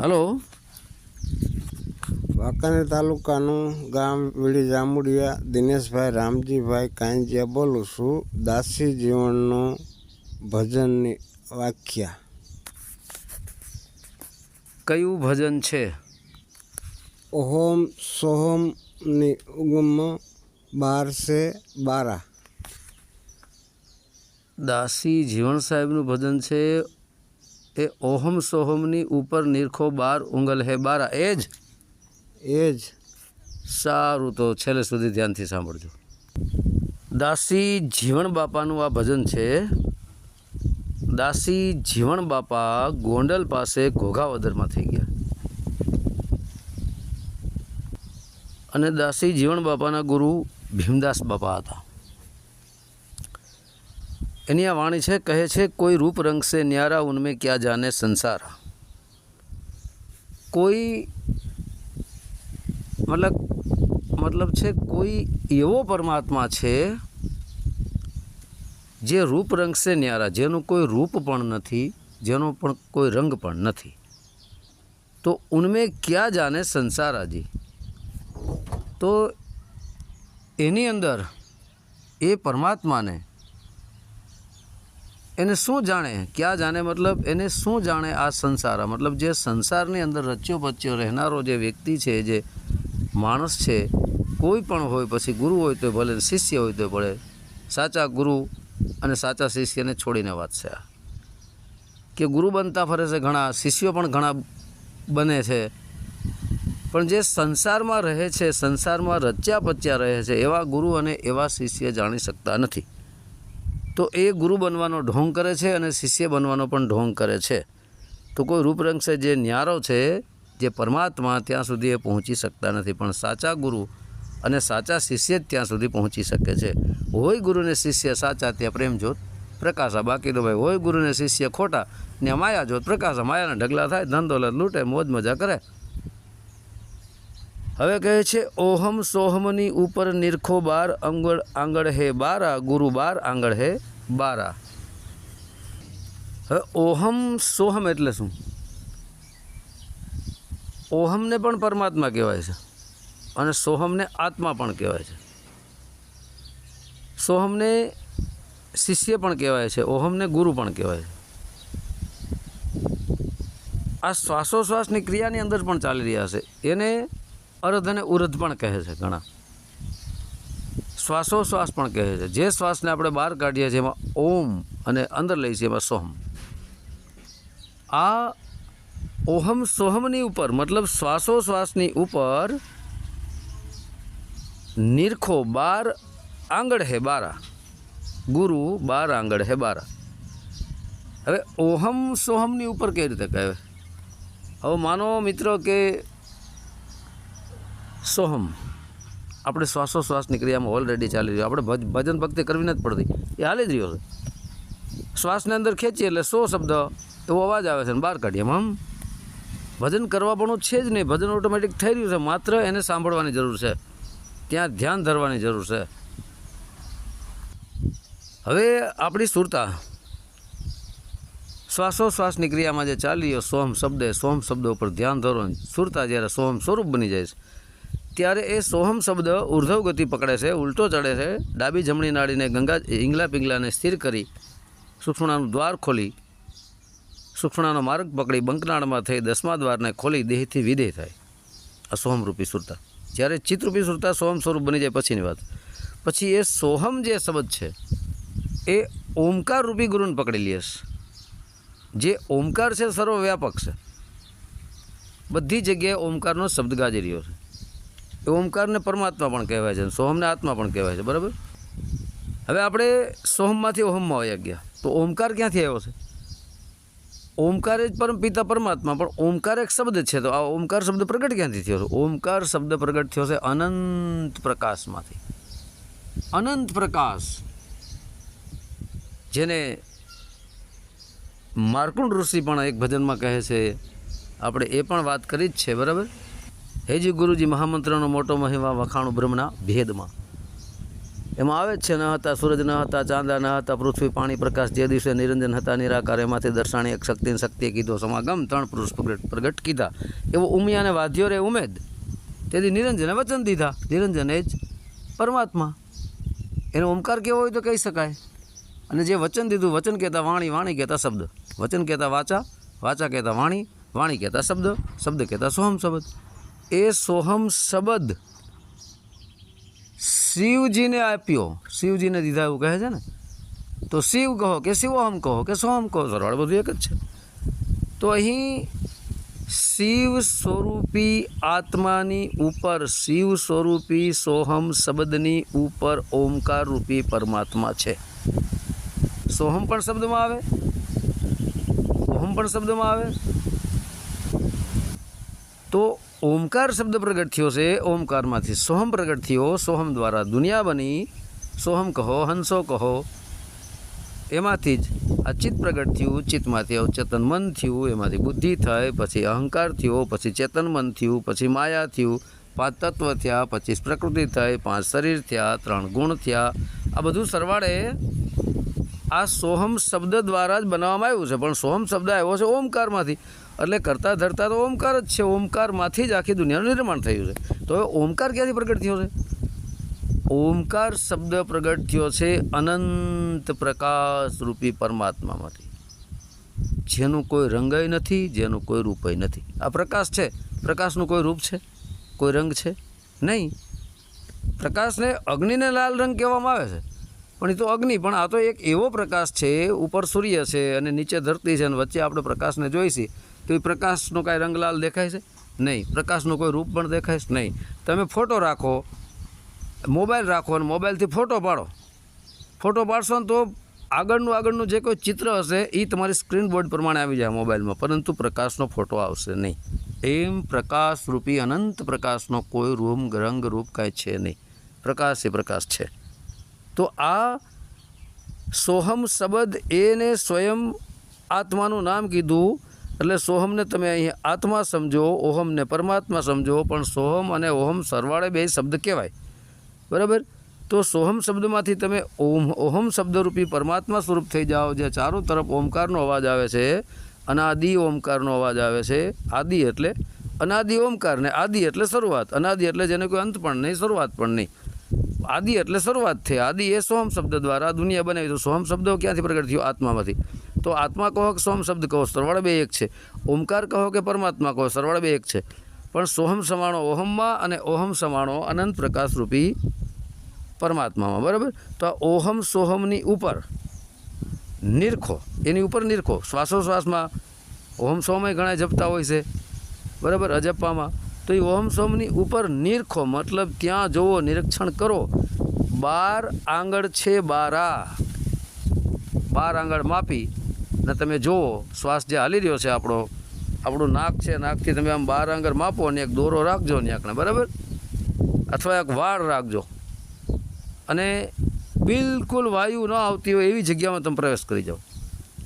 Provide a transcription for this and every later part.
Hello. Wankaner તાલુકાનું ગામ વીડી જાંબુડિયા દિનેશભાઈ રામજીભાઈ કાંજિયા બોલું છું. દાસી જીવનનું ભજનની વ્યાખ્યા. કયું ભજન છે? ઓહોમ સોહમની ઉગમ બારસે બારા. દાસી જીવણ સાહેબનું ભજન છે. એ ઓહમ સોહમની ઉપર નિરખો બાર ઉંગલ હે બારા. એ જ? એ જ. સારું તો છેલ્લે સુધી ધ્યાનથી સાંભળજો. દાસી જીવણ બાપાનું આ ભજન છે દાસી જીવણ બાપા ગોંડલ પાસે ઘોઘાવદરમાં થઈ ગયા. અને દાસી જીવણ બાપાના ગુરુ ભીમદાસ બાપા હતા. એની આ વાણી છે, કહે છે, કોઈ રૂપ રંગ સે ન્યારા, ઉનમે ક્યાં જાને સંસાર. કોઈ મતલબ મતલબ છે, કોઈ એવો પરમાત્મા છે, જે રૂપ રંગ સે ન્યારા, જેનું કોઈ રૂપ પણ નથી, જેનો પણ કોઈ રંગ પણ નથી. તો ઉનમે ક્યાં જાને સંસાર આજી તો એની અંદર એ પરમાત્માને એને શું જાણે? ક્યાં જાણે મતલબ એને શું જાણે આ સંસાર? મતલબ જે સંસારની અંદર રચ્યો પચ્યો રહેનારો જે વ્યક્તિ છે, જે માણસ છે, કોઈ પણ હોય, પછી ગુરુ હોય તો ભલે, શિષ્ય હોય તો ભલે, સાચા ગુરુ અને સાચા શિષ્યને છોડીને વાત આ. કે ગુરુ બનતા ફરે છે ઘણા, શિષ્યો પણ ઘણા બને છે. પણ જે સંસારમાં રહે છે, સંસારમાં રચ્યા પચ્યા રહે છે, એવા ગુરુ અને એવા શિષ્ય જાણી શકતા નથી. તો એ ગુરુ બનવાનો ઢોંગ કરે છે અને શિષ્ય બનવાનો પણ ઢોંગ કરે છે. તો કોઈ રૂપરંગ છે જે ન્યારો છે, જે પરમાત્મા ત્યાં સુધી એ પહોંચી શકતા નથી, પણ સાચા ગુરુ અને સાચા શિષ્ય જ ત્યાં સુધી પહોંચી શકે છે. હોય ગુરુને શિષ્ય સાચા ત્યાં પ્રેમજોત પ્રકાશા બાકી તો ભાઈ, હોય ગુરુને શિષ્ય ખોટા ને માયા જોત, પ્રકાશા માયાના ઢગલા થાય ધન દોલત લૂંટે, મોજ મજા કરે. હવે કહે છે, ઓહમ સોહમની ઉપર નિરખો બાર, અંગળ આંગળ હે બારા, ગુરુ બાર, આંગળ હે બારા. હવે ઓહમ સોહમ એટલે શું? ઓહમને પણ પરમાત્મા કહેવાય છે અને સોહમને આત્મા પણ કહેવાય છે. સોહમને શિષ્ય પણ કહેવાય છે, ઓહમને ગુરુ પણ કહેવાય છે. આ શ્વાસોશ્વાસની ક્રિયાની અંદર પણ ચાલી રહ્યા છે. એને અરધ અને ઉરધ પણ કહે છે ઘણા. શ્વાસોશ્વાસ પણ કહે છે. જે શ્વાસને આપણે બહાર કાઢીએ છીએ એમાં ઓમ અને અંદર લઈએ છીએ એમાં સોહમ. આ ઓહમ સોહમની ઉપર, મતલબ શ્વાસોશ્વાસની ઉપર નિરખો બાર આંગળ હે બારા. ગુરુ બાર આંગળ હે બારા. હવે ઓહમ સોહમની ઉપર કઈ રીતે કહેવાય? હવે માનો મિત્રો કે સોહમ આપણે શ્વાસોશ્વાસની ક્રિયામાં ઓલરેડી ચાલી રહ્યો. આપણે ભજ- ભજન ભક્તિ કરવી નથી પડતી. એ હાલી જ રહ્યો છે. શ્વાસની અંદર ખેંચીએ એટલે સો શબ્દ એવો અવાજ આવે છે ને બહાર કાઢીએ આમ ભજન કરવા પણ છે જ નહીં. ભજન ઓટોમેટિક થઈ રહ્યું છે. માત્ર એને સાંભળવાની જરૂર છે. ત્યાં ધ્યાન ધરવાની જરૂર છે. હવે આપણી સુરતા. શ્વાસોશ્વાસની ક્રિયામાં જે ચાલી રહ્યો સોમ શબ્દ સોમ શબ્દ ઉપર ધ્યાન ધરો સુરતા જ્યારે સોમ સ્વરૂપ બની જાય છે ત્યારે એ સોહમ શબ્દ ઉર્ધવ ગતિ પકડે છે, ઉલટો ચડે છે, ડાબી જમણી નાળીને ગંગા ઈંગલા પિંગલાને સ્થિર કરી સુક્ષણાનું દ્વાર ખોલી સુક્ષણાનો માર્ગ પકડી બંકનાળમાં થઈ દસમા દ્વારને ખોલી દેહથી વિદેહ થાય. આ સોહમરૂપી સુરતા. જ્યારે ચિત્તરૂપી સુરતા સોહમ સ્વરૂપ બની જાય પછીની વાત. પછી એ સોહમ જે શબ્દ છે, એ ઓમકાર રૂપી ગુરુને પકડી લે છે. જે ઓમકાર છે, સર્વવ્યાપક છે. બધી જગ્યાએ ઓમકારનો શબ્દ ગાજી રહ્યો છે. એ ઓમકારને પરમાત્મા પણ કહેવાય છે સોહમને આત્મા પણ કહેવાય છે, બરાબર? હવે આપણે સોહમમાંથી ઓહમમાં વયા ગયા? તો ઓમકાર ક્યાંથી આવ્યો છે? ઓમકાર જ પરમ પિતા પરમાત્મા, પણ ઓમકાર એક શબ્દ છે. તો આ ઓમકાર શબ્દ પ્રગટ ક્યાંથી થયો છે? ઓમકાર શબ્દ પ્રગટ થયો છે અનંત પ્રકાશમાંથી. અનંત પ્રકાશ. જેને માર્કુંડ ઋષિ પણ એક ભજનમાં કહે છે, આપણે એ પણ વાત કરી જ છે, બરાબર? હેજી ગુરુજી, મહામંત્રનો મોટો મહિમા વખાણું બ્રહ્મના ભેદમાં. એમાં આવે જ છે, ન હતા સૂરજ, ન હતા ચાંદા, ન હતા પૃથ્વી, પાણી, પ્રકાશ, જે દિવસે નિરંજન હતા, નિરાકાર, એમાંથી દર્શાણી એક શક્તિ ને શક્તિએ કીધો. સમાગમ, ત્રણ પુરુષ પ્રગટ પ્રગટ કીધા. એવો ઉમિયાને વાદ્યો રે ઉમેદ. તેથી નિરંજને વચન દીધા. નિરંજન એ જ પરમાત્મા. એનો ઓમકાર કેવો હોય તો કહી શકાય. અને જે વચન દીધું, વચન કહેતા વાણી વાણી કહેતા શબ્દ. વચન કહેતા વાચા વાચા કહેતા વાણી વાણી કહેતા શબ્દ શબ્દ કહેતા સોહમ શબ્દ. એ સોહમ શબ્દ શિવજીને આપ્યો. શિવજીને દીધા એવું કહે છે ને? તો શિવ કહો કે શિવોહમ કહો કે સોહમ કહો, સરળ બધું એક જ છે. તો અહીં શિવ સ્વરૂપી આત્માની ઉપર, શિવ સ્વરૂપી સોહમ શબ્દની ઉપર ઓમકાર રૂપી પરમાત્મા છે. સોહમ પણ શબ્દમાં આવે? ઓહમ પણ શબ્દમાં આવે? તો ઓમકાર શબ્દ પ્રગટ થયો છે. ઓમકારમાંથી સોહમ પ્રગટ થયો. સોહમ દ્વારા દુનિયા બની. સોહમ કહો, હંસો કહો. એમાંથી જ આ ચિત્ત પ્રગટ થયું. ચિત્તમાંથી અવચેતન મન થયું. એમાંથી બુદ્ધિ થઈ પછી અહંકાર થયો, પછી ચેતન મન થયું, પછી માયા થયું. પાંચ તત્વ થયા પછી પ્રકૃતિ થઈ, પાંચ શરીર થયા, ત્રણ ગુણ થયા. આ બધું સરવાળે આ સોહમ શબ્દ દ્વારા જ બનાવવામાં આવ્યું છે. પણ સોહમ શબ્દ આવ્યો છે ઓમકારમાંથી. એટલે કરતા ધરતા તો ઓમકાર જ છે. ઓમકારમાંથી જ આખી દુનિયાનું નિર્માણ થયું છે. તો હવે ઓમકાર ક્યાંથી પ્રગટ થયો છે? ઓમકાર શબ્દ પ્રગટ થયો છે અનંત પ્રકાશ રૂપી પરમાત્મામાંથી. જેનું કોઈ રંગય નથી, જેનું કોઈ રૂપય નથી. આ પ્રકાશ છે. પ્રકાશનું કોઈ રૂપ છે? કોઈ રંગ છે? નહીં. પ્રકાશને અગ્નિને લાલ રંગ કહેવામાં આવે છે. પણ એ તો અગ્નિ, પણ આ તો એક એવો પ્રકાશ છે. ઉપર સૂર્ય છે અને નીચે ધરતી છે અને વચ્ચે આપણે પ્રકાશને જોઈશી. એ પ્રકાશનો કાંઈ રંગલાલ દેખાય છે? નહીં. પ્રકાશનું કોઈ રૂપ પણ દેખાય છે? નહીં. તમે ફોટો રાખો, મોબાઈલ રાખો અને મોબાઈલથી ફોટો પાડો. ફોટો પાડશો ને તો આગળનું આગળનું જે કોઈ ચિત્ર હશે એ તમારી સ્ક્રીન બોર્ડ પ્રમાણે આવી જાય મોબાઈલમાં. પરંતુ પ્રકાશનો ફોટો આવશે નહીં. એમ પ્રકાશ રૂપી અનંત પ્રકાશનો કોઈ રૂમ, રંગ, રૂપ કાંઈ છે નહીં. પ્રકાશ એ પ્રકાશ છે. તો આ સોહમ શબ્દ એને સ્વયં આત્માનું નામ કીધું એટલે સોહમને તમે અહીં આત્મા સમજો, ઓહમને પરમાત્મા સમજો, પણ સોહમ અને ઓહમ સરવાળે બે શબ્દ કહેવાય. બરાબર? તો સોહમ શબ્દમાંથી તમે ઓમ, ઓહમ શબ્દરૂપી પરમાત્મા સ્વરૂપ થઈ જાઓ જે ચારો તરફ ઓમકારનો અવાજ આવે છે, અનાદિ ઓમકારનો અવાજ આવે છે. આદિ એટલે અનાદિ ઓમકાર ને આદિ એટલે શરૂઆત, અનાદિ એટલે જેને કોઈ અંત પણ નહીં, શરૂઆત પણ નહીં. આદિ એટલે શરૂઆત થઈ. આદિ એ સોમ શબ્દ દ્વારા દુનિયા બનાવી. તો સોહમ શબ્દો ક્યાંથી પ્રગટ થયો? આત્મામાંથી. તો આત્મા કહો કે સોમ શબ્દ કહો? સરવાળ બે એક છે. ઓમકાર કહો કે પરમાત્મા કહો? સરવાળ બે એક છે. પણ સોહમ સમાણો ઓહમમાં અને ઓહમ સમાણો અનંત પ્રકાશરૂપી પરમાત્મામાં. બરાબર? તો આ ઓહમ સોહમની ઉપર નિરખો. એની ઉપર નિરખો. શ્વાસોશ્વાસમાં ઓહમ સોમય ઘણા જપતા હોય છે. બરાબર? અજપ્પામાં તો એ ઓમ સોમની ઉપર નિરખો, મતલબ ત્યાં જુઓ, નિરીક્ષણ કરો. બાર આંગળ છે બારા. બાર આંગળ માપી ને તમે જુઓ, શ્વાસ જે હાલી રહ્યો છે આપણો, આપણું નાક છે, નાકથી તમે આમ બાર આંગળ માપો અને એક દોરો રાખજો ને બરાબર? અથવા એક વાળ રાખજો. અને બિલકુલ વાયુ ન આવતી હોય એવી જગ્યામાં તમે પ્રવેશ કરી જાઓ.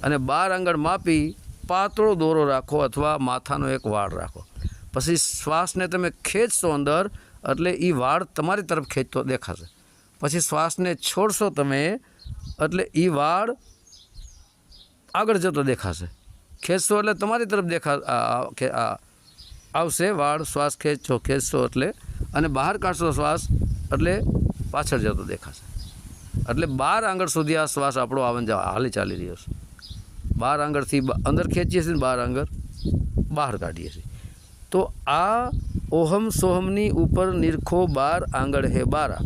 અને બાર આંગળ માપી પાતળો દોરો રાખો અથવા માથાનો એક વાળ રાખો. પછી શ્વાસને તમે ખેંચશો અંદર, એટલે એ વાળ તમારી તરફ ખેંચતો દેખાશે. પછી શ્વાસને છોડશો તમે, એટલે એ વાળ આગળ જતો દેખાશે. ખેંચશો એટલે તમારી તરફ દેખા આવશે વાળ, શ્વાસ ખેંચશો ખેંચશો એટલે, અને બહાર કાઢશો શ્વાસ, એટલે પાછળ જતો દેખાશે. એટલે બાર આંગળ સુધી આ શ્વાસ આપણો આવન હાલી ચાલી રહ્યો છે. બાર આંગળથી અંદર ખેંચીએ છીએ ને બાર આંગળ, બહાર કાઢીએ છીએ. તો આ ઓહમ સોહમની ઉપર નિરખો બાર આંગળ હે બારા.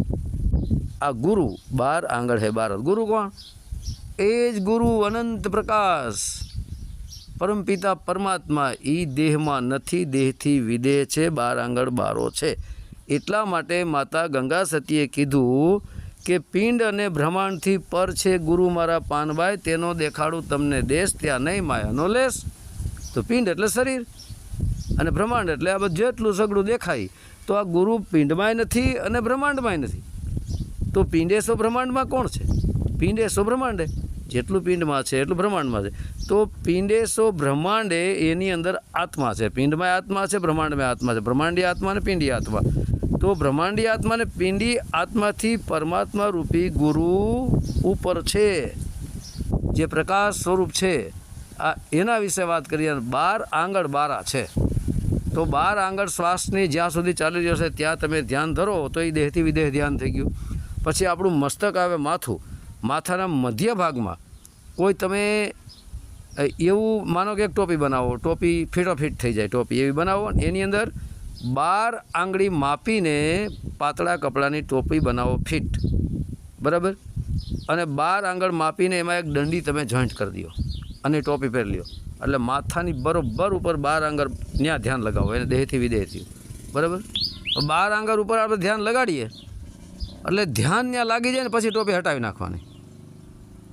આ ગુરુ બાર આંગળ હે બાર. ગુરુ કોણ? એ જ ગુરુ અનંત પ્રકાશ. પરમપિતા પરમાત્મા એ દેહમાં નથી, દેહથી વિદેહ છે, બાર આંગળ બારો છે. એટલા માટે માતા ગંગા સતીએ કીધું કે પિંડ અને બ્રહ્માંડથી પર છે ગુરુ મારા પાનભાઈ, તેનો દેખાડું તમને દેશ, ત્યાં નહીં માયાનો લેશ. તો પિંડ એટલે શરીર. અને બ્રહ્માંડ એટલે આ જેટલું સગડું દેખાય તો આ ગુરુ પિંડમાંય નથી અને બ્રહ્માંડમાંય નથી. તો પિંડેશો બ્રહ્માંડમાં કોણ છે? પિંડેશો બ્રહ્માંડે. જેટલું પિંડમાં છે એટલું બ્રહ્માંડમાં છે. તો પિંડેશો બ્રહ્માંડે એની અંદર આત્મા છે. પિંડમાં આત્મા છે બ્રહ્માંડમાં આત્મા છે. બ્રહ્માંડી આત્મા અને પિંડી આત્મા. તો બ્રહ્માંડી આત્મા અને પિંડી આત્માથી પરમાત્મા રૂપી ગુરુ ઉપર છે. જે પ્રકાશ સ્વરૂપ છે. આ એના વિશે વાત કરીએ બાર આંગળ બારા છે. તો બાર આંગળ શ્વાસની જ્યાં સુધી ચાલી રહ્યો છે, ત્યાં તમે ધ્યાન ધરો, તો એ દેહથી વિદેહ ધ્યાન થઈ ગયું. પછી આપણું મસ્તક આવે માથું. માથાના મધ્ય ભાગમાં કોઈ તમે એવું માનો કે એક ટોપી બનાવો, ટોપી ફિટોફિટ થઈ જાય, ટોપી એવી બનાવો એની અંદર બાર આંગળી માપીને પાતળા કપડાની ટોપી બનાવો ફિટ. બરાબર? અને બાર આંગળ માપીને એમાં એક દંડી તમે જોઈન્ટ કરી દો અને ટોપી પહેરી લ્યો. એટલે માથાની બરોબર ઉપર બાર આંગળ ત્યાં ધ્યાન લગાવો, એને દેહથી વિદેહથી. બરાબર? બાર આંગળ ઉપર આપણે ધ્યાન લગાડીએ, એટલે ધ્યાન ત્યાં લાગી જાય ને પછી ટોપી હટાવી નાખવાની.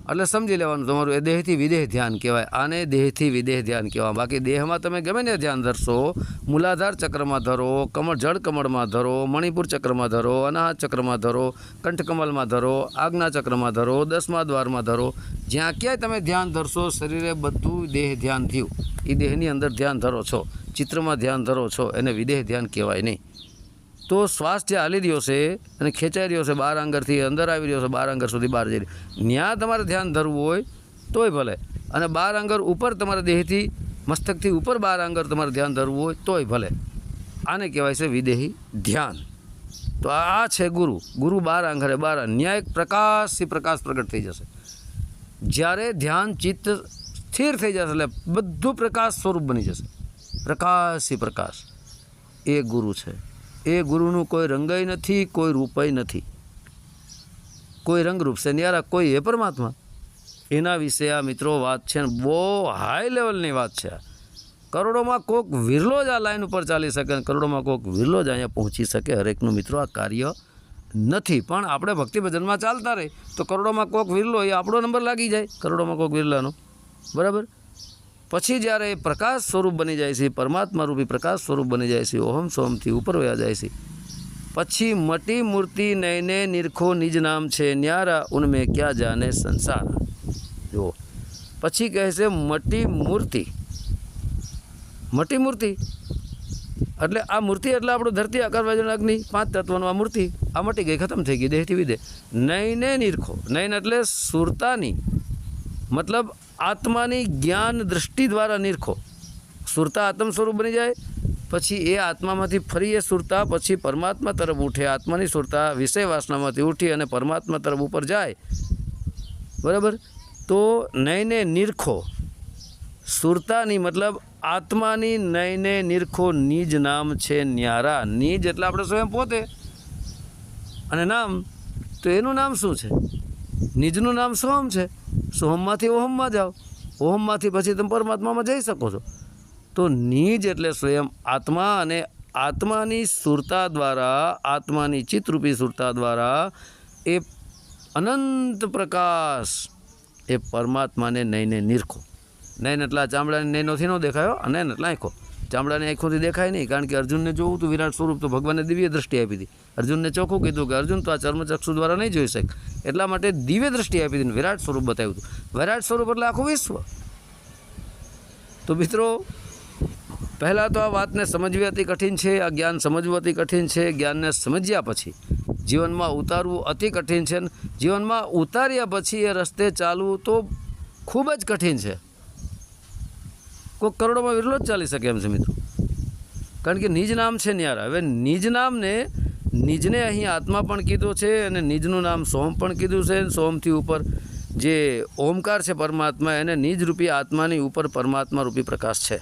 એટલે સમજી લેવાનું, તમારું એ દેહથી વિદેહ ધ્યાન કહેવાય, આને દેહથી વિદેહ ધ્યાન કહેવાય. બાકી દેહમાં તમે ગમે ને ધ્યાન ધરશો, મૂલાધાર ચક્રમાં ધરો, કમળ જળ કમળમાં ધરો, મણિપુર ચક્રમાં ધરો, અનાહત ચક્રમાં ધરો, કંઠકમલમાં ધરો, આજ્ઞા ચક્રમાં ધરો, દસમા દ્વારમાં ધરો, જ્યાં ક્યાંય તમે ધ્યાન ધરશો, શરીરે બધું દેહ ધ્યાન થયું. એ દેહની અંદર ધ્યાન ધરો છો, ચિત્રમાં ધ્યાન ધરો છો, એને વિદેહ ધ્યાન કહેવાય નહીં. તો જે હાલી રહ્યો છે અને ખેંચાઈ રહ્યો છે બાર આંગરથી અંદર આવી રહ્યો છે, બાર આંગર સુધી બહાર જઈ રહ્યો. ત્યાં તમારે ધ્યાન ધરવું હોય તોય ભલે. અને બાર આંગર ઉપર તમારા દેહથી, મસ્તકથી ઉપર બાર આંગર તમારે ધ્યાન ધરવું હોય તોય ભલે. આને કહેવાય છે વિદેહી ધ્યાન. તો આ આ છે ગુરુ. ગુરુ બાર આંગરે બાર ન્યાય પ્રકાશથી પ્રકાશ પ્રગટ થઈ જશે. જ્યારે ધ્યાન ચિત્ત સ્થિર થઈ જશે એટલે બધું પ્રકાશ સ્વરૂપ બની જશે. પ્રકાશથી પ્રકાશ. એ ગુરુ છે. એ ગુરુનું કોઈ રંગય નથી, કોઈ રૂપય નથી. કોઈ રંગરૂપ છે. ન્યારા, કોઈ એ પરમાત્મા? એના વિશે આ મિત્રો વાત છે ને બહુ હાઈ લેવલની વાત છે. કરોડોમાં કોક વિરલો જ આ લાઈન ઉપર ચાલી શકે ને કરોડોમાં કોક વિરલો જ અહીંયા પહોંચી શકે હરેકનું મિત્રો, આ કાર્ય નથી. પણ આપણે ભક્તિ ભજનમાં ચાલતા રહે તો કરોડોમાં કોક વિરલો એ આપણો નંબર લાગી જાય. કરોડોમાં કોક વિરલાનો. બરાબર? પછી જ્યારે એ પ્રકાશ સ્વરૂપ બની જાય છે પરમાત્મા રૂપી પ્રકાશ સ્વરૂપ બની જાય છે, ઓહમ સોમથી ઉપર વયા જાય છે. પછી મટી મૂર્તિ નયને નિરખો નિજ નામ છે, ન્યારા ઉનમે ક્યાં જાને સંસાર. જુઓ. પછી કહે છે મટી મૂર્તિ. મટી મૂર્તિ? એટલે આ મૂર્તિ એટલે આપણું ધરતી આકાર અગ્નિ, પાંચ તત્વનું આ મૂર્તિ, આ મટી ગઈ, ખતમ થઈ ગઈ, દેહથી વિદે નયને નિરખો. નયન એટલે સુરતાની. મતલબ આત્માની જ્ઞાન દૃષ્ટિ દ્વારા નિરખો. સુરતા આત્મ સ્વરૂપ બની જાય, પછી એ આત્મામાંથી ફરી એ સુરતા, પછી પરમાત્મા તરફ ઉઠે. આત્માની સુરતા વિષય વાસનામાંથી ઉઠી અને પરમાત્મા તરફ ઉપર જાય. બરાબર? તો નયને નિરખો. સુરતાની મતલબ આત્માની નયને નિરખો નિજ નામ છે ન્યારા. નિજ એટલે આપણે સ્વયં પોતે. અને નામ, તો એનું નામ શું છે? નિજનું નામ સોહમ છે? સોહમમાંથી ઓહમમાં જાઓ. ઓહમમાંથી પછી તમે પરમાત્મામાં જઈ શકો છો. તો નીજ એટલે સ્વયં આત્મા અને આત્માની સુરતા દ્વારા, આત્માની ચિત્તરૂપી સુરતા દ્વારા એ અનંત પ્રકાશ એ પરમાત્માને નયને નિરખો. નયન એટલા ચામડાની નયનોથી ન દેખાયો અને એટલા આંખો. ચામડાની આંખોથી દેખાય નહીં, કારણ કે અર્જુનને જોવું તો વિરાટ સ્વરૂપ તો ભગવાને દિવ્ય દ્રષ્ટિ આપી હતી. અર્જુનને ચોખ્ખું કીધું કે અર્જુન તો આ ચર્મચક્ષુ દ્વારા નહીં જોઈ શકે. એટલા માટે દિવ્ય દ્રષ્ટિ આપી હતી વિરાટ સ્વરૂપ બતાવ્યું હતું. વિરાટ સ્વરૂપ એટલે આખું વિશ્વ. તો મિત્રો, પહેલાં તો આ વાતને સમજવી અતિ કઠિન છે, આ જ્ઞાન સમજવું અતિ કઠિન છે, જ્ઞાનને સમજ્યા પછી જીવનમાં ઉતારવું અતિ કઠિન છે જીવનમાં ઉતાર્યા પછી એ રસ્તે ચાલવું તો ખૂબ જ કઠિન છે. કોઈક કરોડોમાં વિરલો જ ચાલી શકે એમ છે મિત્રો. કારણ કે નિજ નામ છે ન્યાર. હવે નિજ નામને, નિજને અહીં આત્મા પણ કીધો છે અને નિજનું નામ સોમ પણ કીધું છે. સોમથી ઉપર જે ઓમકાર છે પરમાત્મા, એને નિજ રૂપી આત્માની ઉપર પરમાત્મા રૂપી પ્રકાશ છે.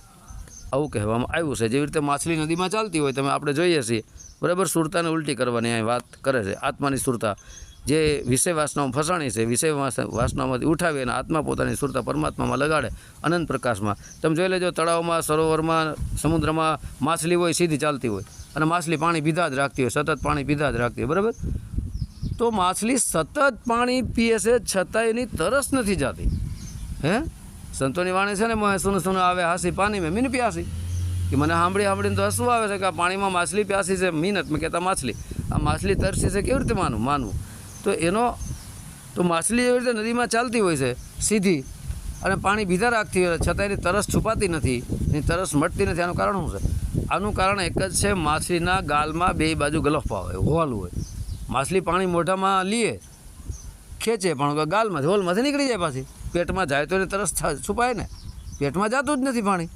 આવું કહેવામાં આવ્યું છે. જેવી રીતે માછલી નદીમાં ચાલતી હોય, તમે આપણે જોઈએ છીએ. બરાબર સુરતાને ઉલટી કરવાની અહીં વાત કરે છે. આત્માની સુરતા. જે વિષય વાસનામાં ફસાણી છે વિષય વાસ- વાસનામાંથી ઉઠાવી અને આત્મા પોતાની સુરતા પરમાત્મામાં લગાડે અનંત પ્રકાશમાં. તમે જોઈ લેજો, તળાવમાં, સરોવરમાં, સમુદ્રમાં માછલી હોય, સીધી ચાલતી હોય. અને માછલી પાણી પીધા જ રાખતી હોય, સતત પાણી પીધા જ રાખતી હોય, બરાબર? તો માછલી સતત પાણી પીએ છે છતાં એની તરસ નથી જાતી. હે? સંતોની વાણી છે ને, મોહે સુન સુન આવે હાસી પાણી મેં મીન પ્યાસી. કે મને સાંભળી સાંભળીને તો હસવું આવે છે કે આ પાણીમાં માછલી પ્યાસી છે મીનત મેં કહેતા માછલી. આ માછલી તરસી છે, કેવી રીતે માનવું? માનવું. તો એનો તો માછલી એવી રીતે નદીમાં ચાલતી હોય છે, સીધી. અને પાણી ભીધા રાખતી હોય છતાં એની તરસ છુપાતી નથી. એની તરસ મટતી નથી. આનું કારણ શું છે? આનું કારણ એક જ છે, માછલીના ગાલમાં બે બાજુ ગલફા હોય હોલ હોય. માછલી પાણી મોઢામાં લીએ, ખેંચે, પણ ગાલમાંથી, હોલમાંથી નીકળી જાય પાછી. પેટમાં જાય તો એને તરસ છુપાય ને. પેટમાં જતું જ નથી પાણી.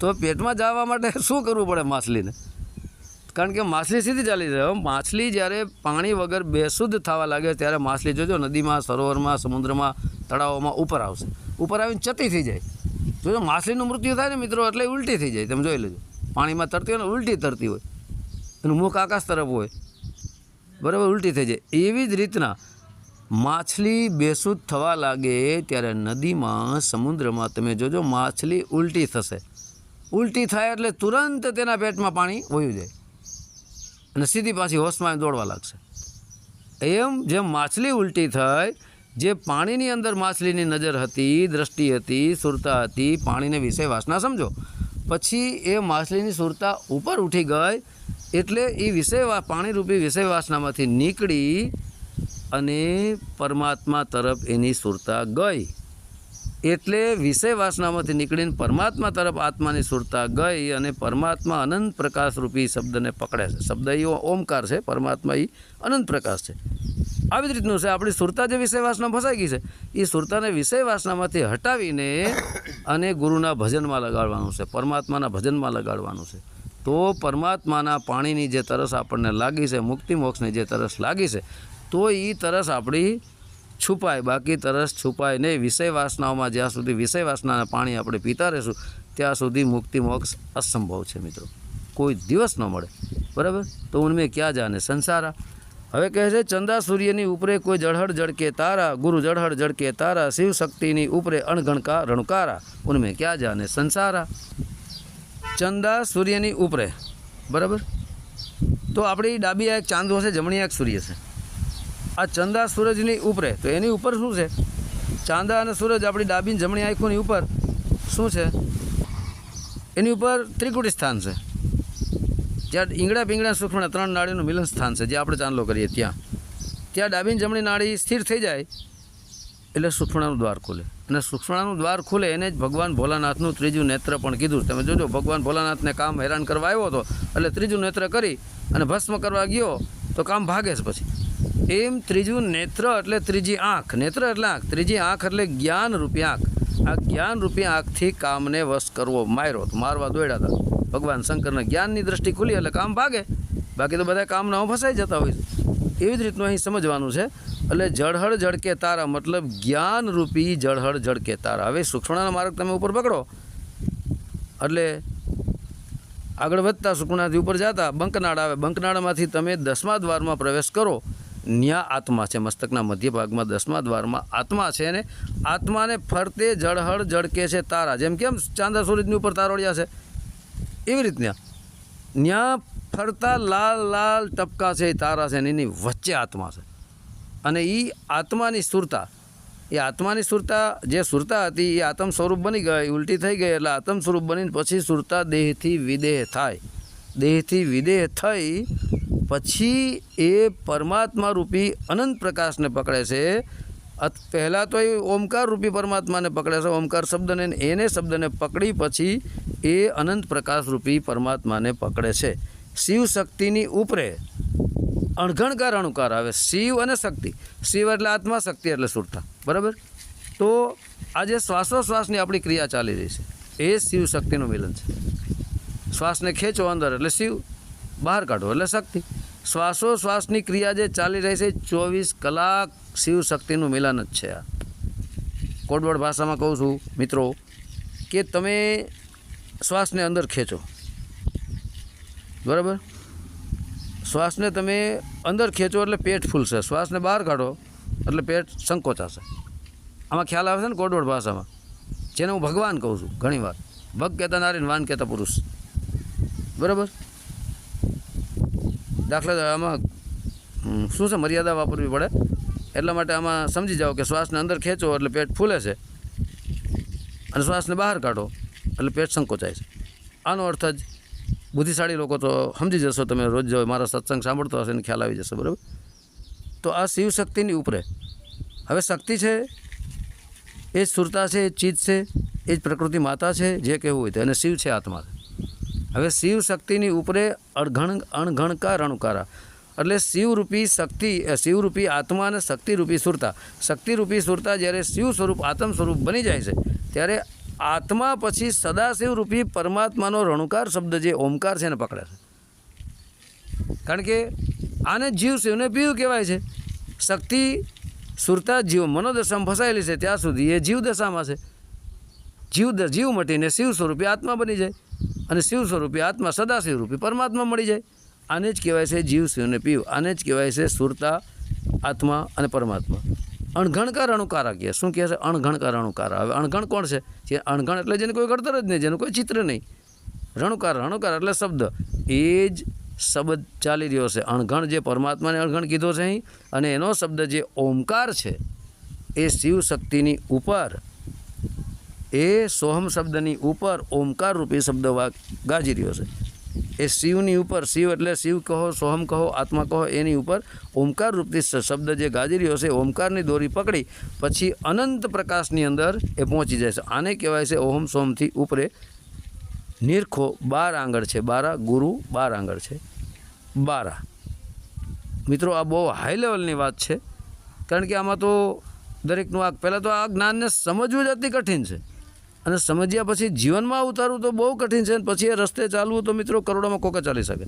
તો પેટમાં જવા માટે શું કરવું પડે માછલીને? કારણ કે માછલી સીધી ચાલી જાય. માછલી જ્યારે પાણી વગર બેશુદ્ધ થવા લાગે ત્યારે માછલી જોજો નદીમાં, સરોવરમાં, સમુદ્રમાં, તળાવોમાં ઉપર આવશે. ઉપર આવીને ચતી થઈ જાય. જોજો માછલીનું મૃત્યુ થાય ને મિત્રો એટલે ઉલટી થઈ જાય. તમે જોઈ લેજો. પાણીમાં તરતી હોય ને ઉલટી તરતી હોય. એનું મુખ આકાશ તરફ હોય. બરાબર, ઉલટી થઈ જાય. એવી જ રીતના માછલી બેશુદ્ધ થવા લાગે ત્યારે નદીમાં, સમુદ્રમાં તમે જોજો માછલી ઉલટી થશે. ઉલટી થાય એટલે તુરંત તેના પેટમાં પાણી વયું જાય. અને સીધી પાછી હોશમાં દોડવા લાગશે. એમ જેમ માછલી ઉલટી થઈ, જે પાણીની અંદર માછલીની નજર હતી, દ્રષ્ટિ હતી, સુરતા હતી, પાણીને વિષય વાસના સમજો. પછી એ માછલીની સુરતા ઉપર ઉઠી ગઈ, એટલે એ વિષય પાણીરૂપી વિષય વાસનામાંથી નીકળી અને પરમાત્મા તરફ એની સુરતા ગઈ. એટલે વિષય વાસનામાંથી નીકળીને પરમાત્મા તરફ આત્માની સુરતા ગઈ અને પરમાત્મા અનંત પ્રકાશ રૂપી શબ્દને પકડે છે. શબ્દ એ ઓમકાર છે, પરમાત્મા એ અનંત પ્રકાશ છે. આવી જ રીતનું છે, આપણી સુરતા જે વિષય વાસના ફસાઈ ગઈ છે એ સુરતાને વિષય વાસનામાંથી હટાવીને અને ગુરુના ભજનમાં લગાડવાનું છે, પરમાત્માના ભજનમાં લગાડવાનું છે. તો પરમાત્માના પાણીની જે તરસ આપણને લાગી છે, મુક્તિ મોક્ષની જે તરસ લાગી છે, તો એ તરસ આપણી છુપાય, બાકી તરસ છુપાય નહીં. વિષય વાસનાઓમાં જ્યાં સુધી વિષય વાસનાના પાણી આપણે પીતા રહીશું, ત્યાં સુધી મુક્તિ મોક્ષ અસંભવ છે મિત્રો. કોઈ દિવસ ન મળે. બરાબર? તો ઉનમે ક્યાં જાને? સંસારા. હવે કહે છે, ચંદા સૂર્યની ઉપરે કોઈ જળહળ જળકે તારા, ગુરુ જળહળ જળકે તારા, શિવ શક્તિની ઉપરે અણગણકા રણકારા. ઉનમે ક્યાં જાને? સંસારા. ચંદા સૂર્યની ઉપરે. બરાબર? તો આપણી ડાબી એક ચાંદો છે, જમણી એક સૂર્ય છે. આ ચંદા સૂરજની ઉપરે. તો એની ઉપર શું છે? ચાંદા અને સૂરજ આપણી ડાબી જમણી આંખોની ઉપર શું છે? એની ઉપર ત્રિકુટી સ્થાન છે. જ્યાં ઈંગડા પીંગડા સુખમણ ત્રણ નાળીનું મિલન સ્થાન છે, જે આપણે ચાંદલો કરીએ ત્યાં. ત્યાં ડાબી જમણી નાળી સ્થિર થઈ જાય, એટલે સુખમણાનું દ્વાર ખુલે. અને સુખમણાનું દ્વાર ખુલે એને જ ભગવાન ભોલાનાથનું ત્રીજું નેત્ર પણ કીધું. તમે જોજો, ભગવાન ભોલાનાથને કામ હેરાન કરવા આવ્યો હતો, એટલે ત્રીજું નેત્ર કરી અને ભસ્મ કરવા ગયો, તો કામ ભાગે છે પછી. એમ ત્રીજું નેત્ર એટલે ત્રીજી આંખ. નેત્ર એટલે આંખ. ત્રીજી આંખ એટલે જ્ઞાન રૂપી આંખ. આ જ્ઞાન રૂપી આંખથી કામને વશ કરવો માર્યો. મારવા દોડ્યા હતા. ભગવાન શંકરના જ્ઞાનની દ્રષ્ટિ ખુલી એટલે કામ ભાગે. બાકી તો બધા કામના ફસાઈ જતા હોય એવી જ રીતનું અહીં સમજવાનું છે. એટલે જળહળ જળકે તારા મતલબ જ્ઞાનરૂપી જળહળ જળકે તારા. હવે સુક્ષ્મણાના માર્ગ તમે ઉપર પકડો. એટલે આગળ વધતા સુકુણાથી ઉપર જતા. બંકનાળ આવે. બંકનાળામાંથી તમે દસમા દ્વારમાં પ્રવેશ કરો. ન્યા આત્મા છે. મસ્તકના મધ્ય ભાગમાં દસમા દ્વારમાં આત્મા છે ને આત્માને ફરતે જળહળ જળકે છે તારા. જેમ કેમ ચાંદા સૂરજની ઉપર તારોડિયા છે. એવી રીતના ન્યા ફરતા લાલ લાલ ટપકા છે એ તારા છે ને એની વચ્ચે આત્મા છે. અને એ આત્માની સુરતા એ આત્માની સુરતા જે સુરતા હતી એ આત્મ સ્વરૂપ બની ગઈ, ઉલટી થઈ ગઈ એટલે આત્મ સ્વરૂપ બનીને પછી સુરતા દેહથી વિદેહ થાય. દેહથી વિદેહ થઈ પછી એ પરમાત્મા રૂપી અનંત પ્રકાશને પકડે છે. પહેલાં તો એ ઓમકાર રૂપી પરમાત્માને પકડે છે. ઓમકાર શબ્દને એને શબ્દને પકડી પછી એ અનંત પ્રકાશ રૂપી પરમાત્માને પકડે છે. શિવ શક્તિની ઉપરે અણઘણકાર અણુકાર આવે. શિવ અને શક્તિ. શિવ એટલે આત્મા, શક્તિ એટલે સુરતા. બરાબર? તો આજે શ્વાસોશ્વાસની આપણી ક્રિયા ચાલી રહી છે. એ શિવ શક્તિનું મિલન છે. શ્વાસને ખેંચો અંદર એટલે શિવ બહાર કાઢો એટલે શક્તિ. શ્વાસોશ્વાસની ક્રિયા જે ચાલી રહી છે, ચોવીસ કલાક શિવ શક્તિનું મિલન જ છે આ. કોડવડ ભાષામાં કહું છું, મિત્રો, કે તમે શ્વાસને અંદર ખેંચો. બરાબર? શ્વાસને તમે અંદર ખેંચો એટલે પેટ ફૂલશે. શ્વાસને બહાર કાઢો એટલે પેટ સંકોચાશે. આમાં ખ્યાલ આવે છે ને કોડવડ ભાષામાં? જેને હું ભગવાન કહું છું, ઘણીવાર. ભગ કહેતા નારીને વાન કહેતા પુરુષ. બરાબર? દાખલા આમાં શું છે મર્યાદા વાપરવી પડે? એટલા માટે આમાં સમજી જાઓ કે શ્વાસને અંદર ખેંચો એટલે પેટ ફૂલે છે અને શ્વાસને બહાર કાઢો એટલે પેટ સંકોચાય છે. આનો અર્થ જ બુદ્ધિશાળી લોકો તો સમજી જશો તમે રોજ જો મારા સત્સંગ સાંભળતો હશે એને ખ્યાલ આવી જશે, બરાબર? તો આ શિવ શક્તિની ઉપરે. હવે શક્તિ છે, એ જ સુરતા છે, એ ચીજ છે, એ જ પ્રકૃતિ માતા છે, જે કહેવું હોય તે. અને શિવ છે આત્મા. હવે શિવ શક્તિની ઉપરે અણઘણ અણઘણકા રણુકારા એટલે શિવરૂપી શક્તિ શિવરૂપી આત્મા અને શક્તિરૂપી સુરતા. શક્તિરૂપી સુરતા જ્યારે શિવ સ્વરૂપ, આત્મ સ્વરૂપ બની જાય છે, ત્યારે આત્મા પછી સદાશિવરૂપી પરમાત્માનો રણુકાર શબ્દ જે ઓમકાર છે એને પકડે છે. કારણ કે આને જીવ શિવને પીવું કહેવાય છે. શક્તિ, સુરતા જીવ મનોદશામાં ફસાયેલી છે, ત્યાં સુધી એ જીવ દશામાં છે. જીવ જીવ મટીને શિવ સ્વરૂપી આત્મા બની જાય. અને શિવ સ્વરૂપી આત્મા સદાશિવ રૂપી પરમાત્મા મળી જાય. આને જ કહેવાય છે જીવ શિવને પીવ. આને જ કહેવાય છે સુરતા, આત્મા અને પરમાત્મા. અણઘણકાર અણુકારા કહે શું કહે છે? અણઘણકાર અણુકારા. હવે અણઘણ કોણ છે? જે અણઘણ એટલે જેને કોઈ ઘડતર જ નહીં, જેનું કોઈ ચિત્ર નહીં. રણુકાર રણુકાર એટલે શબ્દ. એ જ શબ્દ ચાલી રહ્યો છે. અણઘણ જે પરમાત્માને અણઘણ કીધો છે અહીં, અને એનો શબ્દ જે ઓમકાર છે, એ શિવ શક્તિની ઉપર એ સોહમ શબ્દની ઉપર ઓમકાર રૂપી શબ્દ ગાજી રહ્યો છે. એ શિવની ઉપર શિવ એટલે શિવ કહો, સોહમ કહો, આત્મા કહો, એની ઉપર ઓમકાર રૂપી શબ્દ જે ગાજી રહ્યો છે ઓમકારની દોરી પકડી, પછી અનંત પ્રકાશની અંદર એ પહોંચી જાય છે. આને કહેવાય છે ઓહમ સોમથી ઉપરે નિરખો બાર આંગળ છે. બારા ગુરુ બાર આંગળ છે. બારા. મિત્રો, આ બહુ હાઈ લેવલની વાત છે. કારણ કે આમાં તો દરેકનું આ, પહેલાં તો આ જ્ઞાનને સમજવું જ અતિ કઠિન છે. અને સમજ્યા પછી જીવનમાં ઉતારવું તો બહુ કઠિન છે પછી એ રસ્તે ચાલવું તો મિત્રો કરોડોમાં કોકે ચાલી શકે.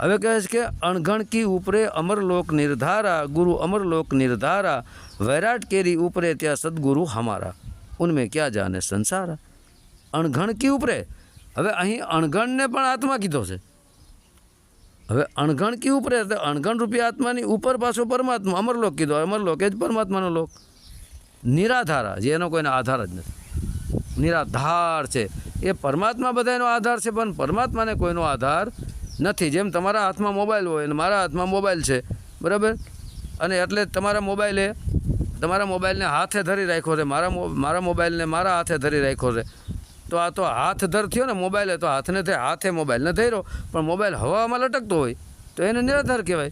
હવે કહે છે કે અણઘણ કી ઉપરે અમરલોક નિર્ધારા, ગુરુ અમરલોક નિર્ધારા, વૈરાટ કેરી ઉપરે ત્યાં સદગુરુ હમારા. ઉનમે ક્યાં જાને સંસારા? અણઘણ કી ઉપરે? હવે અહીં અણઘણને પણ આત્મા કીધો છે. હવે અણઘણ કી ઉપરે? અણઘણ રૂપી આત્માની ઉપર પાછો પરમાત્મા અમરલોક કીધો. અમરલોક એ જ પરમાત્માનો લોક. નિરાધારા, જે એનો કોઈનો આધાર જ નથી. નિરાધાર છે. એ પરમાત્મા બધાનો આધાર છે, પણ પરમાત્માને કોઈનો આધાર નથી. જેમ તમારા હાથમાં મોબાઈલ હોય અને મારા હાથમાં મોબાઈલ છે, બરાબર? અને એટલે તમારા મોબાઈલે, તમારા મોબાઈલને હાથે ધરી રાખ્યો છે, મારા મારા મોબાઈલને મારા હાથે ધરી રાખ્યો છે. તો આ તો હાથ ધર થયો ને, મોબાઈલે તો હાથને થઈ હાથે મોબાઈલને ધર્યો પણ મોબાઈલ હવામાં લટકતો હોય, તો એને નિરાધાર કહેવાય.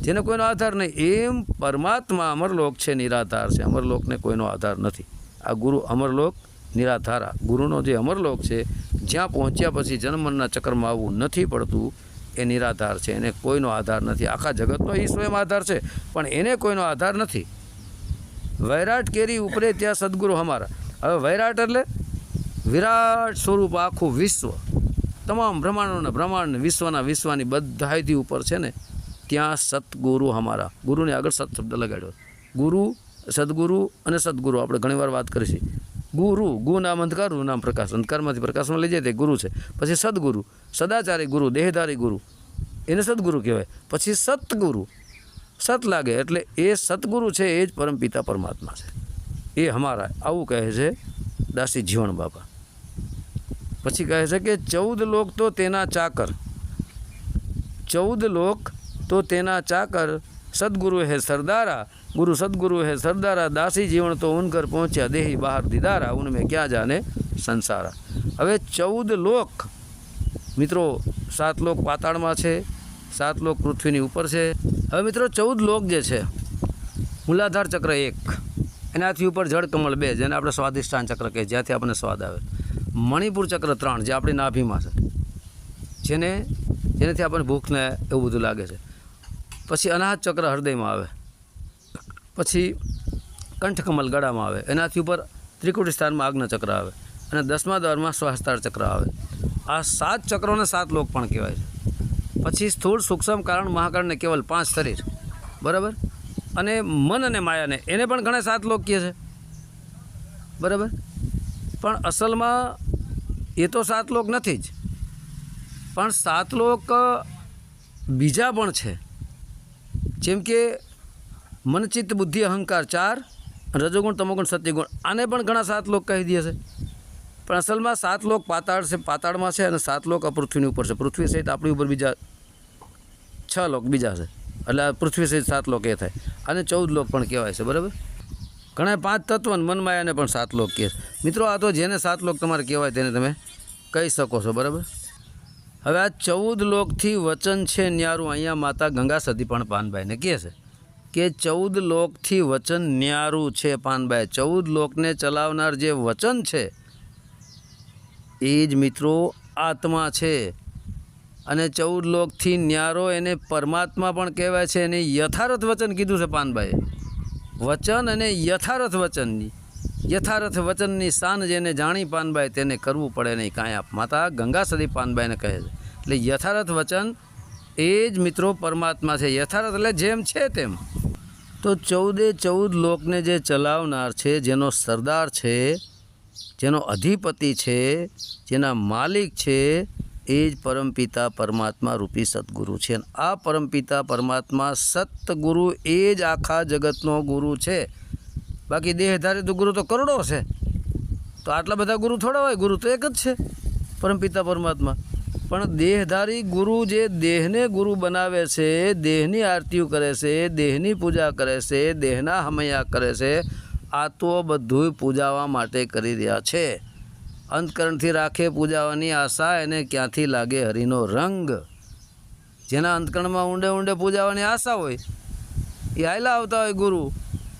જેને કોઈનો આધાર નહીં, એમ પરમાત્મા અમરલોક છે, નિરાધાર છે. અમરલોકને કોઈનો આધાર નથી. આ ગુરુ અમરલોક નિરાધારા. ગુરુનો જે અમરલોક છે, જ્યાં પહોંચ્યા પછી જન્મનના ચક્રમાં આવવું નથી પડતું, એ નિરાધાર છે. એને કોઈનો આધાર નથી. આખા જગતનો એ સ્વયં આધાર છે. પણ એને કોઈનો આધાર નથી. વૈરાટ કેરી ઉપરે ત્યાં સદગુરુ અમારા હવે વૈરાટ એટલે વિરાટ સ્વરૂપ આખું વિશ્વ. તમામ બ્રહ્માંડોના બ્રહ્માંડ વિશ્વના વિશ્વની બધાયથી ઉપર છે ને, ત્યાં સતગુરુ અમારા ગુરુને આગળ સત શબ્દ લગાડ્યો. ગુરુ, સદગુરુ અને સદગુરુ. આપણે ઘણીવાર વાત કરીશું. ગુરુ ગુ નામ અંધકાર નામ પ્રકાશ. અંધકારમાંથી પ્રકાશમાં લઈ જાય તે ગુરુ છે. પછી સદગુરુ. સદાચારી ગુરુ, દેહધારી ગુરુ. એને સદગુરુ કહેવાય. પછી સતગુરુ. સત લાગે એટલે એ સતગુરુ છે એ જ પરમપિતા પરમાત્મા છે. એ હમારા આવું કહે છે દાસી જીવણ બાબા પછી કહે છે કે ચૌદ લોક તો તેના ચાકર. ચૌદ લોક તો તેના ચાકર સદગુરુ હે સરદારા, ગુરુ સદગુરુ હે સરદારા, દાસી જીવણ તો ઉનકર પહોંચ્યા, દેહી બહાર દીદારા ઉનમે ક્યાં જાને સંસારા. હવે ચૌદ લોક, મિત્રો, સાત લોક પાતાળમાં છે, સાત લોક પૃથ્વીની ઉપર છે. હવે મિત્રો, ચૌદ લોક જે છે, મૂલાધાર ચક્ર એક, એનાથી ઉપર જળ કમળ બે, જેને આપણે સ્વાદિષ્ઠાન ચક્ર કહીએ, જ્યાંથી આપણને સ્વાદ આવે. મણિપુર ચક્ર ત્રણ, જે આપણી નાભીમાં છે, જેને, જેનાથી આપણને ભૂખ ને એવું બધું લાગે છે. પછી અનાહત ચક્ર હૃદયમાં આવે. પછી કંઠકમલ ગળામાં આવે. એનાથી ઉપર ત્રિકુટ સ્થાનમાં આજ્ઞા ચક્ર આવે. અને દસમા દ્વારમાં સ્વાસ્થાર ચક્ર આવે. આ સાત ચક્રોને સાત લોક પણ કહેવાય છે. પછી સ્થૂળ સૂક્ષ્મ કારણ મહાકારણને કેવલ પાંચ શરીર. બરાબર? અને મન અને માયાને એને પણ ઘણા સાત લોક કહે છે. બરાબર? પણ અસલમાં એ તો સાત લોક નથી જ. પણ સાત લોક બીજા પણ છે. જેમ કે મનચિત્ત, બુદ્ધિ, અહંકાર ચાર, રજોગુણ, તમોગુણ, સત્યગુણ. આને પણ ઘણા સાત લોક કહી દે છે. પણ અસલમાં સાત લોક પાતાળ છે, પાતાળમાં છે અને સાત લોક આ પૃથ્વીની ઉપર છે. પૃથ્વી સહિત આપણી ઉપર બીજા છ લોક બીજા છે. એટલે આ પૃથ્વી સહિત સાત લોક એ થાય. અને ચૌદ લોક પણ કહેવાય છે, બરાબર? ઘણા પાંચ તત્વ મનમાયાને પણ સાત લોક કહે મિત્રો, આ તો જેને સાત લોક તમારે કહેવાય તેને તમે કહી શકો છો, બરાબર? હવે આ ચૌદ લોકથી વચન છે ન્યારું. અહીંયા માતા ગંગા સતી પણ પાનભાઈને કહે છે કે ચૌદ લોકથી વચન ન્યારું છે પાનભાઈ. ચૌદ લોકને ચલાવનાર જે વચન છે, એ જ મિત્રો આત્મા છે. અને ચૌદ લોકથી ન્યારો એને પરમાત્મા પણ કહેવાય છે. એને યથાર્થ વચન કીધું છે પાનભાઈએ. વચન અને યથાર્થ વચનની યથાર્થ વચનની શાન જેને જાણી પાનબાઈ તેને કરવું પડે નહીં. કાંઈ આપ માતા ગંગા સદી પાનબાઈને કહે છે. એટલે યથાર્થ વચન એ જ મિત્રો પરમાત્મા છે. યથાર્થ એટલે જેમ છે તેમ. તો ચૌદે ચૌદ લોકને જે ચલાવનાર છે, જેનો સરદાર છે, જેનો અધિપતિ છે, જેના માલિક છે, એ જ પરમપિતા પરમાત્મા રૂપી સદગુરુ છે. આ પરમપિતા પરમાત્મા સત્ગુરુ એ જ આખા જગતનો ગુરુ છે. બાકી દેહધારી તો ગુરુ તો કરોડો છે. તો આટલા બધા ગુરુ થોડા હોય, ગુરુ તો એક જ છે પરમપિતા પરમાત્મા. પણ દેહધારી ગુરુ જે દેહને ગુરુ બનાવે છે, દેહની આરતીઓ કરે છે, દેહની પૂજા કરે છે, દેહના હમૈયા કરે છે, આ તો બધું પૂજાવા માટે કરી રહ્યા છે. અંતકરણથી રાખે પૂજાવાની આશા એને ક્યાંથી લાગે હરિનો રંગ? જેના અંતકરણમાં ઊંડે ઊંડે પૂજાવાની આશા હોય, એ આયલા આવતા હોય ગુરુ.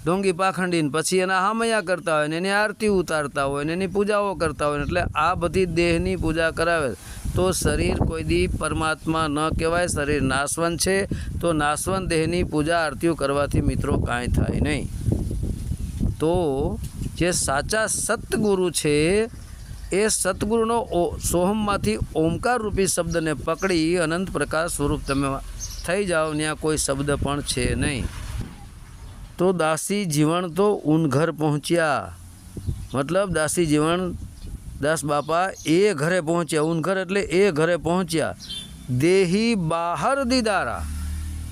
ઢોંગી પાખંડીને પછી એના હામૈયા કરતા હોય ને એની આરતી ઉતારતા હોય ને એની પૂજાઓ કરતા હોય એટલે આ બધી દેહની પૂજા કરાવે. તો શરીર કોઈ દી પરમાત્મા ન કહેવાય, શરીર નાશવંત છે. તો નાશવંત દેહની પૂજા આરતીઓ કરવાથી મિત્રો કાંઈ થાય નહીં. તો જે સાચા સત્ગુરુ છે, એ સતગુરુનો સોહમમાંથી ઓમકાર રૂપી શબ્દને પકડી અનંત પ્રકાશ સ્વરૂપ તમે થઈ જાઓ ત્યાં કોઈ શબ્દ પણ છે નહીં. તો દાસી જીવણ તો ઊનઘર પહોંચ્યા. મતલબ દાસી જીવણ દાસ બાપા એ ઘરે પહોંચ્યા. ઊનઘર એટલે એ ઘરે પહોંચ્યા. દેહી બહાર દીદારા.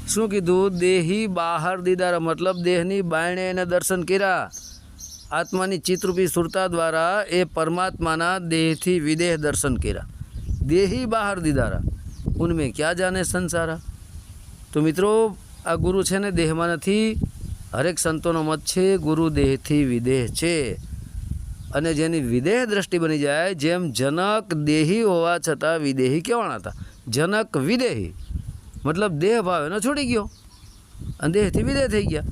શું કીધું? દેહી બહાર દીદારા. મતલબ દેહની બાયણે એને દર્શન કર્યા. આત્માની ચિત્રરૂપી સુરતા દ્વારા એ પરમાત્માના દેહથી વિદેહ દર્શન કર્યા. દેહી બહાર દીદારા. ઉનમે ક્યાં જાને સંસારા? તો મિત્રો, આ ગુરુ છે ને, દેહમાં નથી હરેક સંતોનો મત છે ગુરુ દેહથી વિદેહ છે. અને જેની વિદેહ દ્રષ્ટિ બની જાય, જેમ જનક દેહી હોવા છતાં વિદેહી કહેવાના હતા. જનક વિદેહી. મતલબ દેહ ભાવ એનો છૂટી ગયો. અને દેહથી વિદેહ થઈ ગયા.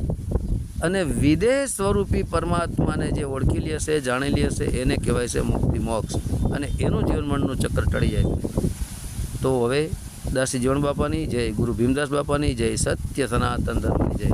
અને વિદેહ સ્વરૂપી પરમાત્માને જે ઓળખી લે છે, જાણી લે છે, એને કહેવાય છે મુક્તિ મોક્ષ. અને એનું જીવન મનનું ચક્ર ટળી જાય. તો હવે દાસી જીવન બાપાની જય, ગુરુ ભીમદાસ બાપાની જય, સત્ય સનાતન ધર્મની જય.